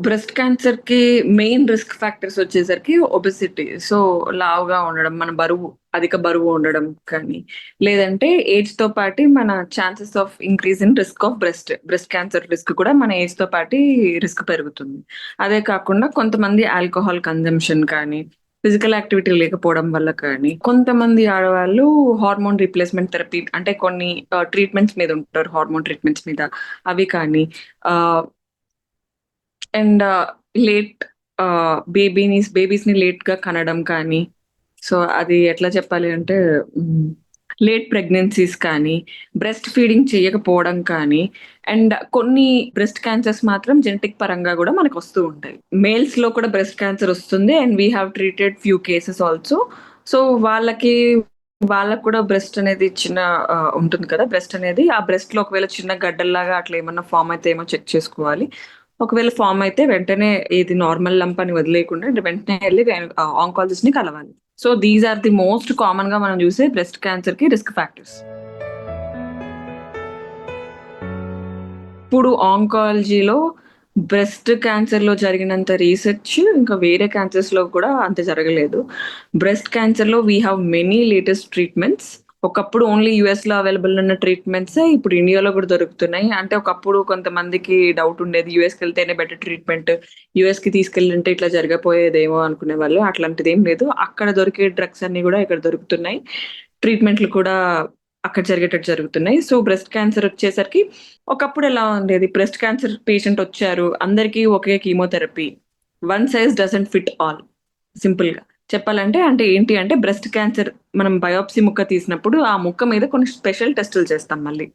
Breast క్యాన్సర్కి main risk factors వచ్చేసరికి obesity. So, లావుగా ఉండడం, మన బరువు అధిక బరువు ఉండడం కానీ, లేదంటే ఏజ్తో పాటి మన chances of increase in risk of breast, breast cancer risk కూడా మన ఏజ్తో పాటి రిస్క్ పెరుగుతుంది. అదే కాకుండా కొంతమంది ఆల్కహాల్ కన్జంప్షన్ కానీ, ఫిజికల్ యాక్టివిటీ లేకపోవడం వల్ల కానీ, కొంతమంది ఆడవాళ్ళు హార్మోన్ రీప్లేస్‌మెంట్ థెరపీ అంటే కొన్ని uh, ట్రీట్మెంట్స్ మీద ఉంటారు. హార్మోన్ ట్రీట్మెంట్స్ మీద. అవి కానీ uh, అండ్ లేట్ ఆహ్, బేబీని బేబీస్‌ని లేట్‌గా కనడం కానీ, సో, అది ఎట్లా చెప్పాలి అంటే లేట్ ప్రెగ్నెన్సీస్ కానీ, బ్రెస్ట్ ఫీడింగ్ చేయకపోవడం కానీ, అండ్ కొన్ని బ్రెస్ట్ క్యాన్సర్స్ మాత్రం జెనెటిక్ పరంగా కూడా మనకు వస్తూ ఉంటాయి. మేల్స్‌లో కూడా బ్రెస్ట్ క్యాన్సర్ వస్తుంది. And we have treated few cases also. So, వాళ్ళకి వాళ్ళకి కూడా బ్రెస్ట్ అనేది చిన్న ఉంటుంది కదా! బ్రెస్ట్ అనేది. ఆ బ్రెస్ట్‌లో ఒకవేళ చిన్న గడ్డల్లాగా అట్లా ఏమన్నా ఫార్మ్ అయితే ఏమో చెక్ చేసుకోవాలి. ఒకవేళ ఫార్మ్ అయితే వెంటనే ఇది నార్మల్ లంప్ అని వదిలేయకుండా వెంటనే వెళ్ళి ఆంకాలజిస్ట్ని కలవాలి. So, these are the most కామన్‌గా మనం చూసే బ్రెస్ట్ క్యాన్సర్కి రిస్క్ ఫ్యాక్టర్స్. ఇప్పుడు ఆంకాలజీలో బ్రెస్ట్ క్యాన్సర్‌లో జరిగినంత రీసెర్చ్ ఇంకా వేరే క్యాన్సర్స్‌లో కూడా అంత జరగలేదు. Breast క్యాన్సర్‌లో we have many latest treatments. ఒకప్పుడు ఓన్లీ యూఎస్‌లో అవైలబుల్ ఉన్న ట్రీట్మెంట్స్ ఇప్పుడు ఇండియాలో కూడా దొరుకుతున్నాయి. అంటే ఒకప్పుడు కొంతమందికి డౌట్ ఉండేది. యూఎస్‌కెళ్తేనే బెటర్ ట్రీట్మెంట్. యుఎస్కి తీసుకెళ్ళింటే ఇట్లా జరగపోయేదేమో అనుకునే వాళ్ళు అట్లాంటిది ఏం లేదు. అక్కడ దొరికే డ్రగ్స్ అన్ని కూడా ఇక్కడ దొరుకుతున్నాయి. ట్రీట్మెంట్‌లు కూడా అక్కడ జరిగేటట్టు జరుగుతున్నాయి. సో, బ్రెస్ట్ క్యాన్సర్ వచ్చేసరికి ఒకప్పుడు ఎలా ఉండేది? బ్రెస్ట్ క్యాన్సర్ పేషెంట్ వచ్చారు. అందరికీ ఒకే chemotherapy. One size doesn't fit all. సింపుల్గా చెప్పాలంటే అంటే ఏంటి అంటే బ్రెస్ట్ క్యాన్సర్ మనం బయోప్సీ ముక్క తీసినప్పుడు ఆ ముక్క మీద కొన్ని స్పెషల్ టెస్టులు చేస్తాం మళ్ళీ.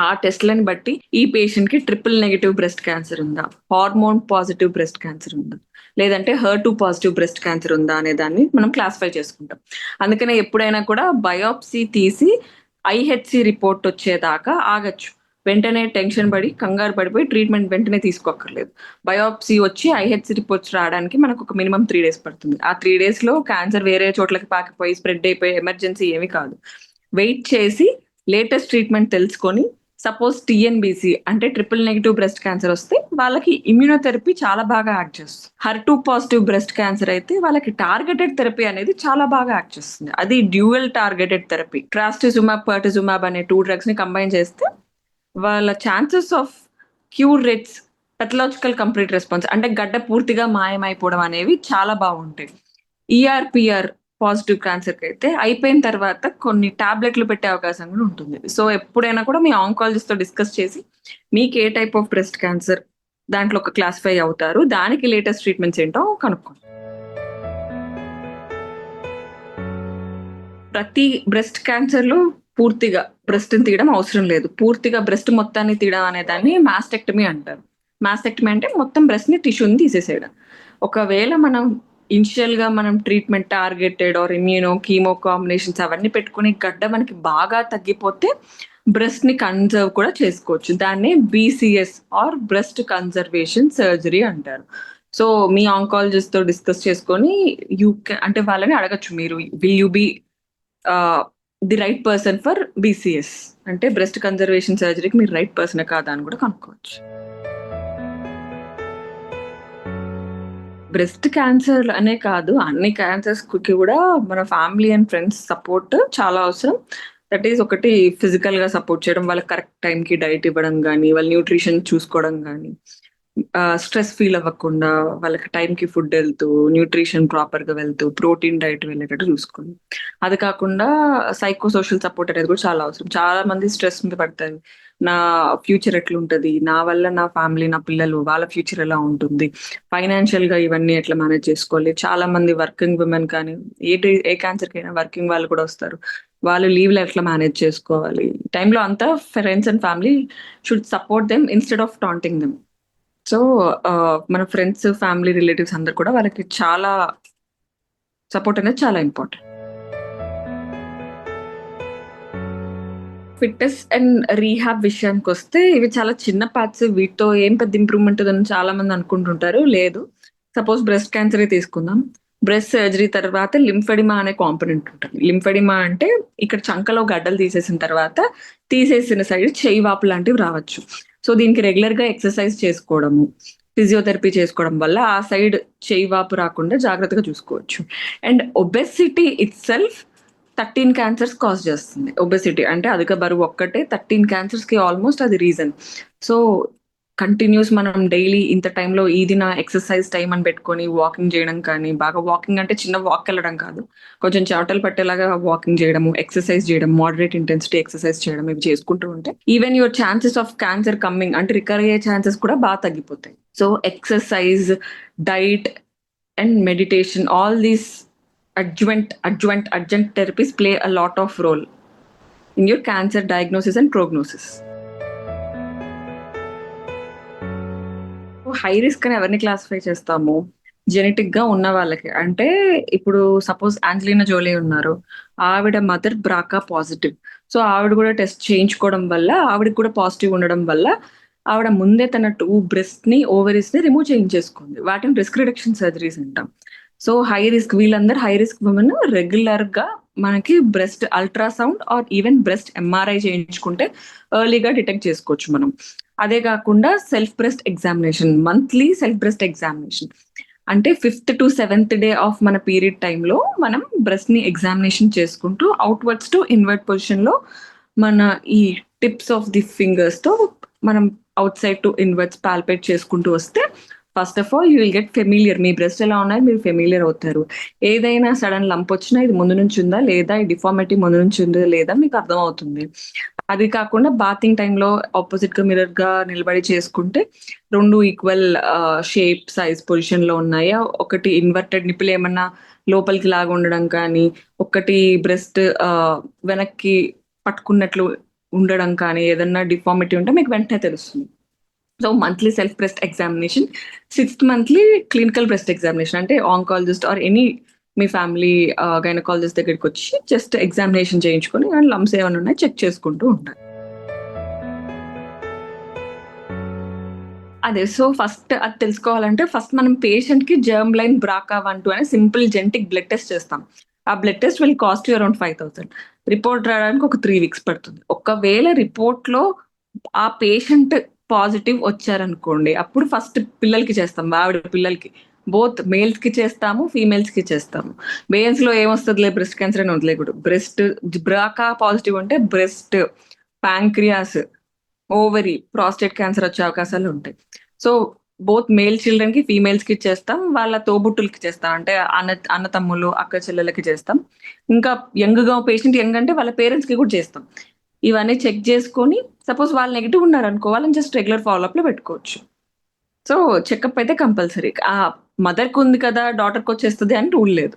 ఆ టెస్ట్లను బట్టి ఈ పేషెంట్కి ట్రిపుల్ నెగిటివ్ బ్రెస్ట్ క్యాన్సర్ ఉందా? హార్మోన్ పాజిటివ్ బ్రెస్ట్ క్యాన్సర్ ఉందా? లేదంటే హెర్2 పాజిటివ్ బ్రెస్ట్ క్యాన్సర్ ఉందా? అనే దాన్ని మనం క్లాసిఫై చేసుకుంటాం. అందుకనే ఎప్పుడైనా కూడా బయోప్సీ తీసి ఐహెచ్సి రిపోర్ట్ వచ్చేదాకా ఆగొచ్చు. వెంటనే టెన్షన్ పడి, కంగారు పడిపోయి ట్రీట్మెంట్ వెంటనే తీసుకోక్కర్లేదు. బయోప్సీ వచ్చి ఐహెచ్సి రిపోర్ట్స్ రావడానికి మనకు ఒక మినిమమ్ త్రీ డేస్ పడుతుంది. ఆ త్రీ డేస్‌లో క్యాన్సర్ వేరే చోట్లకి పాకిపోయి, స్ప్రెడ్ అయిపోయి ఎమర్జెన్సీ ఏమి కాదు. వెయిట్ చేసి లేటెస్ట్ ట్రీట్మెంట్ తెలుసుకొని సపోజ్ టీఎన్‌బీసీ అంటే ట్రిపుల్ నెగిటివ్ బ్రెస్ట్ క్యాన్సర్ వస్తే వాళ్ళకి ఇమ్యూనోథెరపీ చాలా బాగా యాక్ట్ చేస్తుంది. HER two positive breast cancer అయితే వాళ్ళకి టార్గెటెడ్ థెరపీ అనేది చాలా బాగా యాక్ట్ చేస్తుంది. అది dual targeted therapy. Trastuzumab pertuzumab అనే 2 డ్రగ్స్‌ని కంబైన్ చేస్తే వాళ్ళ chances of cure rates pathological complete response అంటే గడ్డ పూర్తిగా మాయమైపోవడం అనేవి చాలా బాగుంటాయి. ఈఆర్పిఆర్ పాజిటివ్ క్యాన్సర్‌కైతే అయిపోయిన తర్వాత కొన్ని టాబ్లెట్‌లు పెట్టే అవకాశం కూడా ఉంటుంది. సో, ఎప్పుడైనా కూడా మీ ఆంకాలజిస్ట్‌తో డిస్కస్ చేసి మీకు ఏ టైప్ ఆఫ్ బ్రెస్ట్ క్యాన్సర్ దాంట్లో ఒక క్లాసిఫై అవుతారు. దానికి లేటెస్ట్ ట్రీట్మెంట్స్ ఏంటో కనుక్కోండి. ప్రతి బ్రెస్ట్ క్యాన్సర్‌లో పూర్తిగా బ్రెస్ట్‌ని తీయడం అవసరం లేదు. పూర్తిగా బ్రెస్ట్ మొత్తాన్ని తీయడం అనే దాన్ని మాస్టెక్టమీ అంటారు. మాస్టెక్టమీ అంటే మొత్తం బ్రెస్ట్‌ని టిష్యూని తీసేసేయడం. ఒకవేళ మనం ఇనిషియల్‌గా మనం treatment targeted or immuno, chemo combinations అవన్నీ పెట్టుకుని గడ్డ మనకి బాగా తగ్గిపోతే బ్రెస్ట్‌ని కన్జర్వ్ కూడా చేసుకోవచ్చు. దాన్ని BCS or breast conservation surgery అంటారు. సో, మీ ఆంకాలజిస్ట్‌తో డిస్కస్ చేసుకొని యూ అంటే వాళ్ళని అడగచ్చు మీరు will you be the right person for BCS అంటే బ్రెస్ట్ కన్జర్వేషన్ సర్జరీకి మీరు రైట్ పర్సన్ కాదా అని కూడా కనుక్కోవచ్చు. బ్రెస్ట్ క్యాన్సర్ అనే కాదు అన్ని క్యాన్సర్స్కి కూడా మన ఫ్యామిలీ అండ్ ఫ్రెండ్స్ సపోర్ట్ చాలా అవసరం. దట్ ఈస్ ఒకటి ఫిజికల్గా సపోర్ట్ చేయడం, వాళ్ళకి కరెక్ట్ టైంకి డైట్ ఇవ్వడం కానీ వాళ్ళ న్యూట్రిషన్ చూసుకోవడం కానీ స్ట్రెస్ ఫీల్ అవ్వకుండా వాళ్ళకి టైంకి ఫుడ్ వెళ్తూ న్యూట్రిషన్ ప్రాపర్‌గా వెళ్తూ, ప్రోటీన్ డైట్ వెళ్ళేటట్టు చూసుకోండి అది కాకుండా సైకో సోషల్ సపోర్ట్ అనేది కూడా చాలా అవసరం. చాలా మంది స్ట్రెస్ మీద పడతారు. నా ఫ్యూచర్ ఎట్లుంటది? నా వల్ల నా ఫ్యామిలీ, నా పిల్లలు వాళ్ళ ఫ్యూచర్ ఎలా ఉంటుంది? ఫైనాన్షియల్‌గా ఇవన్నీ ఎట్లా మేనేజ్ చేసుకోవాలి? చాలా మంది వర్కింగ్ విమెన్ కానీ ఏ ఏ క్యాన్సర్‌కైనా వర్కింగ్ వాళ్ళు కూడా వస్తారు. వాళ్ళు లీవ్‌లు ఎట్లా మేనేజ్ చేసుకోవాలి? టైంలో అంతా friends and family should support them instead of taunting them. So, మన ఫ్రెండ్స్, ఫ్యామిలీ, రిలేటివ్స్ అందరు కూడా వాళ్ళకి చాలా సపోర్ట్ అనేది చాలా ఇంపార్టెంట్. ఫిట్‌నెస్ అండ్ రీహాబ్ విషయానికి వస్తే ఇవి చాలా చిన్న పార్ట్స్. వీటితో ఏం పెద్ద ఇంప్రూవ్‌మెంట్ అని చాలా మంది అనుకుంటుంటారు. లేదు. సపోజ్ బ్రెస్ట్ క్యాన్సరే తీసుకుందాం. బ్రెస్ట్ సర్జరీ తర్వాత లింఫెడిమా అనే కాంపోనెంట్ ఉంటుంది. లింఫెడిమా అంటే ఇక్కడ చంకలో గడ్డలు తీసేసిన తర్వాత తీసేసిన సైడ్ చేయి వాపు లాంటివి రావచ్చు. సో, దీనికి రెగ్యులర్‌గా ఎక్సర్‌సైజ్ చేసుకోవడము, ఫిజియోథెరపీ చేసుకోవడం వల్ల ఆ సైడ్ చేయి వాపు రాకుండా జాగ్రత్తగా చూసుకోవచ్చు. And obesity itself thirteen cancers cause చేస్తుంది. ఒబెసిటీ అంటే అధిక బరువు ఒక్కటే థర్టీన్ క్యాన్సర్స్కి ఆల్మోస్ట్ అది రీజన్ సో కంటిన్యూస్ మనం డైలీ ఇంత టైంలో ఇది నా ఎక్సర్సైజ్ టైం అని పెట్టుకొని వాకింగ్ చేయడం కానీ బాగా వాకింగ్ అంటే చిన్న వాక్ వెళ్ళడం కాదు. కొంచెం చెమటలు పట్టేలాగా వాకింగ్ చేయడము ఎక్సర్సైజ్ చేయడం మోడరేట్ ఇంటెన్సిటీ ఎక్సర్సైజ్ చేయడం ఇవి చేసుకుంటూ ఉంటే even your chances of cancer coming అంటే రికవర్ అయ్యే ఛాన్సెస్ కూడా బాగా తగ్గిపోతాయి. So exercise diet and meditation all these adjuvant adjuvant urgent therapies play a lot of role in your cancer diagnosis and prognosis high risk అని ఎవరిని classify చేస్తాము? జెనెటిక్గా ఉన్న వాళ్ళకి. అంటే ఇప్పుడు సపోజ్ ఆంజలీనా జోలీ ఉన్నారు. ఆవిడ మదర్ బ్రాకా పాజిటివ్ సో ఆవిడ కూడా టెస్ట్ చేయించుకోవడం వల్ల ఆవిడకి కూడా పాజిటివ్ ఉండడం వల్ల ఆవిడ ముందే తన టూ బ్రెస్ట్ని ఓవరీస్ని రిమూవ్ చేయించేసుకుంది. వాటిని రిస్క్ రిడక్షన్ సర్జరీస్ అంటాం. సో హై రిస్క్ వీళ్ళందరూ హై రిస్క్ ఉమెన్ రెగ్యులర్గా మనకి breast ultrasound or even breast MRI చేయించుకుంటే ఎర్లీగా డిటెక్ట్ చేసుకోవచ్చు మనం. అదే కాకుండా self breast examination monthly self breast examination అంటే fifth to seventh day of మన పీరియడ్ టైంలో మనం బ్రెస్ట్ని ఎగ్జామినేషన్ చేసుకుంటూ అవుట్వర్డ్స్ టు ఇన్వర్ట్ పొజిషన్లో మన ఈ టిప్స్ ఆఫ్ ది ఫింగర్స్తో మనం outside to inverts palpate చేసుకుంటూ వస్తే first of all you will get familiar me breast ఎలా ఉన్నాయి? మీరు ఫెమిలియర్ అవుతారు. ఏదైనా సడన్ లంప్ వచ్చినా ఇది ముందు నుంచి ఉందా? లేదా ఈ డిఫార్మిటీ ముందు నుంచి ఉందా? లేదా మీకు అర్థం అవుతుంది అది కాకుండా బాతింగ్ టైంలో ఆపోజిట్గా మిర్రర్గా నిలబడి చేసుకుంటే రెండు ఈక్వల్ షేప్ సైజ్ పొజిషన్లో ఉన్నాయా. ఒకటి ఇన్వర్టెడ్ నిప్పులు ఏమన్నా లోపలికి లాగా ఉండడం కానీ ఒకటి బ్రెస్ట్ వెనక్కి పట్టుకున్నట్లు ఉండడం కానీ ఏదన్నా డిఫార్మిటీ ఉంటే మీకు వెంటనే తెలుస్తుంది. So monthly self breast examination sixth monthly clinical breast examination అంటే ఆంకాలజిస్ట్ ఆర్ ఎనీ మీ ఫ్యామిలీ గైనకాలజిస్ట్ దగ్గరికి వచ్చి జస్ట్ ఎగ్జామినేషన్ చేయించుకొని అండ్ లమ్స్ ఏమైనా ఉన్నాయి చెక్ చేసుకుంటూ ఉంటారు. అదే సో ఫస్ట్ అది తెలుసుకోవాలంటే ఫస్ట్ మనం పేషెంట్కి germ line BRCA one two అనే సింపుల్ జెంటిక్ బ్లడ్ టెస్ట్ చేస్తాం. ఆ blood test will cost around five thousand report రావడానికి ఒక త్రీ వీక్స్ పడుతుంది. ఒకవేళ రిపోర్ట్లో ఆ పేషెంట్ పాజిటివ్ వచ్చారనుకోండి అప్పుడు ఫస్ట్ పిల్లలకి చేస్తాం ఆవిడ పిల్లలకి. బోత్ మేల్స్కి చేస్తాము ఫీమేల్స్కి చేస్తాము. మేల్స్లో ఏమొస్తుందిలే బ్రెస్ట్ క్యాన్సర్ అని వదిలేకూడదు బ్రెస్ట్ బ్రాకా పాజిటివ్ అంటే breast pancreas ovary prostate cancer వచ్చే అవకాశాలు ఉంటాయి. సో బోత్ మేల్ చిల్డ్రన్కి ఫీమేల్స్కి చేస్తాం వాళ్ళ తోబుట్టులకి చేస్తాం. అంటే అన్న అన్న తమ్ముళ్ళు అక్క చెల్లెలకి చేస్తాం. ఇంకా యంగ్గా పేషెంట్ యంగ్ అంటే వాళ్ళ పేరెంట్స్కి కూడా చేస్తాం. ఇవన్నీ చెక్ చేసుకొని సపోజ్ వాళ్ళు నెగిటివ్ ఉన్నారు అనుకో వాళ్ళని జస్ట్ రెగ్యులర్ ఫాలోఅప్లో పెట్టుకోవచ్చు. సో చెకప్ అయితే కంపల్సరీ మదర్కి ఉంది కదా డాటర్కి వచ్చేస్తుంది అని రూల్ లేదు.